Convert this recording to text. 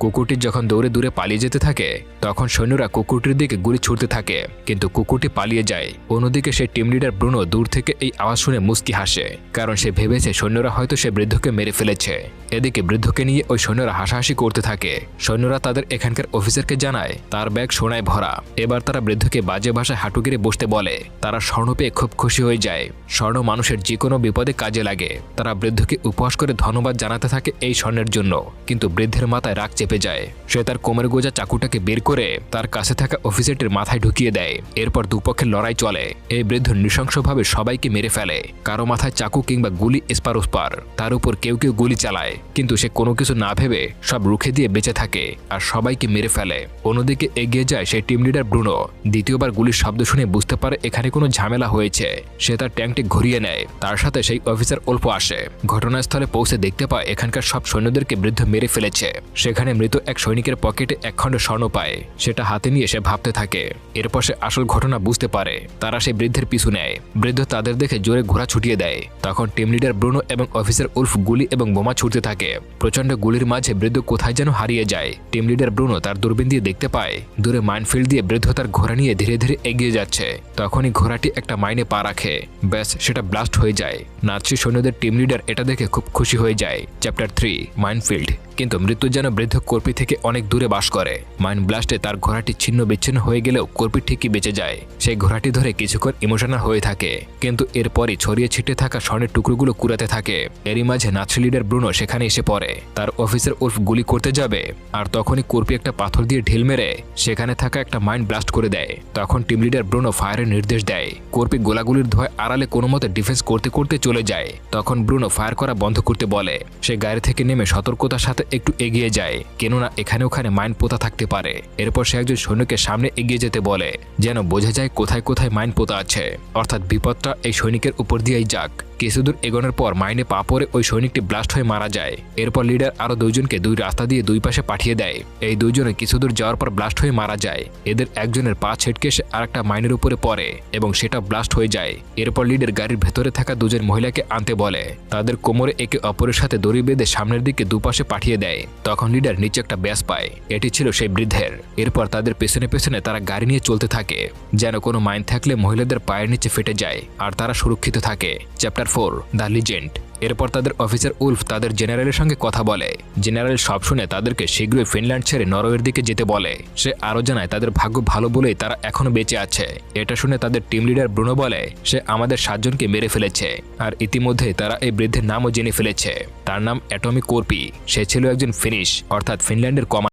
কুকুরটি যখন দৌড়ে দূরে পালিয়ে যেতে থাকে, তখন সৈন্যরা কুকুরটির দিকে গুলি ছুটতে থাকে। কিন্তু কুকুরটি পালিয়ে যায়। অন্যদিকে সেই টিম লিডার ব্রুনো দূর থেকে এই আওয়াজ শুনে মুস্কি হাসে, কারণ সে ভেবেছে সৈন্যরা হয়তো সে বৃদ্ধকে মেরে ফেলেছে। এদিকে বৃদ্ধকে নিয়ে ওই সৈন্যরা হাসাহাসি করতে থাকে। সৈন্যরা তাদের এখানকার অফিসারকে জানায়, তার ব্যাগ সোনায় ভরা। এবার তারা বৃদ্ধকে বাজে ভাষায় হাঁটু বসতে বলে। তারা স্বর্ণ পেয়ে খুব খুশি হয়ে যায়। স্বর্ণ মানুষের যে কোনো বিপদে কাজে লাগে। তারা বৃদ্ধকে উপহাস করে ধন্যবাদ জানাতে থাকে এই স্বর্ণের জন্য। কিন্তু বৃদ্ধের মাথায় রাগ চেপে যায়। সে তার কোমর গোজা চাকুটাকে বের করে তার কাছে থাকা অফিসারটির মাথায় ঢুকিয়ে দেয়। এরপর দুপক্ষের লড়াই চলে। এই বৃদ্ধ নৃশংসভাবে সবাইকে মেরে ফেলে। কারও মাথায় চাকু কিংবা গুলি এসপার তার উপর কেউ কেউ গুলি চালায়। কিন্তু সে কোনো কিছু না ভেবে সব রুখে দিয়ে বেঁচে থাকে আর সবাইকে মেরে ফেলে। অন্যদিকে এগিয়ে যায় সেই টিম লিডার ব্রুনো। দ্বিতীয়বার গুলির শব্দ শুনে বুঝতে পারে এখানে কোনো ঝামেলা হয়েছে। সে তার ট্যাঙ্কটি ঘুরিয়ে নেয়। তার সাথে সেই অফিসার অল্প আসে। ঘটনাস্থলে পৌঁছে দেখতে পায় এখানকার সব সৈন্যদেরকে বৃদ্ধ মেরে ফেলেছে। সেখানে মৃত এক সৈনিকের পকেটে একখণ্ড স্বর্ণ পায়। সেটা হাতে নিয়ে সে ভাবতে থাকে। এরপর সে আসল ঘটনা বুঝতে পারে। তারা সেই বৃদ্ধের পিছু নেয়। বৃদ্ধ তাদের দেখে জোরে ঘোড়া ছুটিয়ে দেয়। তখন টিম লিডার ব্রুনো এবং অফিসার উল্ফ গুলি এবং বোমা ছুটতে থাকে। প্রচণ্ড গুলির মাঝে বৃদ্ধ কোথায় যেন হারিয়ে যায়। টিম লিডার ব্রুনো তার দূরবীন দিয়ে দেখতে পায়। দূরে মাইনফিল্ড দিয়ে বৃদ্ধ তার ঘোড়া নিয়ে ধীরে ধীরে এগিয়ে যাচ্ছে। তখনই ঘোড়াটি একটা মাইনে পা রাখে। ব্যাস, সেটা ব্লাস্ট হয়ে যায়। নাৎসি সৈন্যদের টিম লিডার এটা দেখে খুব খুশি হয়ে যায়। Chapter three, minefield. কিন্তু মৃত্যু যেন বৃদ্ধ কর্পি থেকে অনেক দূরে বাস করে। মাইন্ড ব্লাস্টে তার ঘোড়াটি ছিন্ন বিচ্ছিন্ন হয়ে গেলেও কর্পি ঠিকই বেঁচে যায়। সেই ঘোড়াটি ধরে কিছুক্ষণ ইমোশনাল হয়ে থাকে, কিন্তু এরপরই ছড়িয়ে ছিটে থাকা স্বর্ণের টুকরোগুলো কুড়াতে থাকে। এরই মাঝে নাৎসি লিডার ব্রুনো সেখানে এসে পড়ে। তার অফিসের উল্ফ গুলি করতে যাবে, আর তখনই কর্পি একটা পাথর দিয়ে ঢিল মেরে সেখানে থাকা একটা মাইন্ড ব্লাস্ট করে দেয়। তখন টিম লিডার ব্রুনো ফায়ারের নির্দেশ দেয়। কর্পি গোলাগুলির ধোয় আড়ালে কোনো মতে ডিফেন্স করতে করতে চলে যায়। তখন ব্রুনো ফায়ার করা বন্ধ করতে বলে। সে গাড়ি থেকে নেমে সতর্কতার সাথে একটু এগিয়ে যায়, কেননা এখানে ওখানে মাইন পোতা থাকতে পারে। এরপর সে একজন সৈন্যকে সামনে এগিয়ে যেতে বলে, যেন বোঝা যায় কোথায় কোথায় মাইন পোতা আছে। অর্থাৎ বিপদটা এই সৈনিকের উপর দিয়েই যাক। কিছুদূর এগোনোর পর মাইনে পা পরে ওই সৈনিকটি ব্লাস্ট হয়ে মারা যায়। এরপর লিডার আরও দুইজনকে দুই রাস্তা দিয়ে দুই পাশে পাঠিয়ে দেয়। এই দুইজনে কিছুদূর যাওয়ার পর ব্লাস্ট হয়ে মারা যায়। এদের একজনের পা ছেটকে সে আরেকটা মাইনের উপরে পড়ে এবং সেটা ব্লাস্ট হয়ে যায়। এরপর লিডার গাড়ির ভেতরে থাকা দুজন মহিলাকে আনতে বলে। তাদের কোমরে একে অপরের সাথে দড়ি বেঁধে সামনের দিকে দুপাশে পাঠিয়ে দেয়। তখন লিডার নিচে একটা ব্যাস পায়। এটি ছিল সেই বৃদ্ধের। এরপর তাদের পেছনে পেছনে তারা গাড়ি নিয়ে চলতে থাকে। যেন কোনো মাইন থাকলে মহিলাদের পায়ের নিচে ফেটে যায় আর তারা সুরক্ষিত থাকে। Chapter four, the legend. এরপর তাদের অফিসার উলফ তাদের জেনারেলের সঙ্গে কথা বলে। জেনারেল সব শুনে তাদেরকে শীঘ্রই ফিনল্যান্ড ছেড়ে নরওয়ের দিকে যেতে বলে। সে আরও জানায়, তাদের ভাগ্য ভালো বলেই তারা এখনও বেঁচে আছে। এটা শুনে তাদের টিম লিডার ব্রুনো বলে, সে আমাদের সাতজনকে মেরে ফেলেছে। আর ইতিমধ্যে তারা এই বৃদ্ধের নামও জেনে ফেলেছে। তার নাম অ্যাটমিক কোরপি। সে ছিল একজন ফিনিশ, অর্থাৎ ফিনল্যান্ডের কমা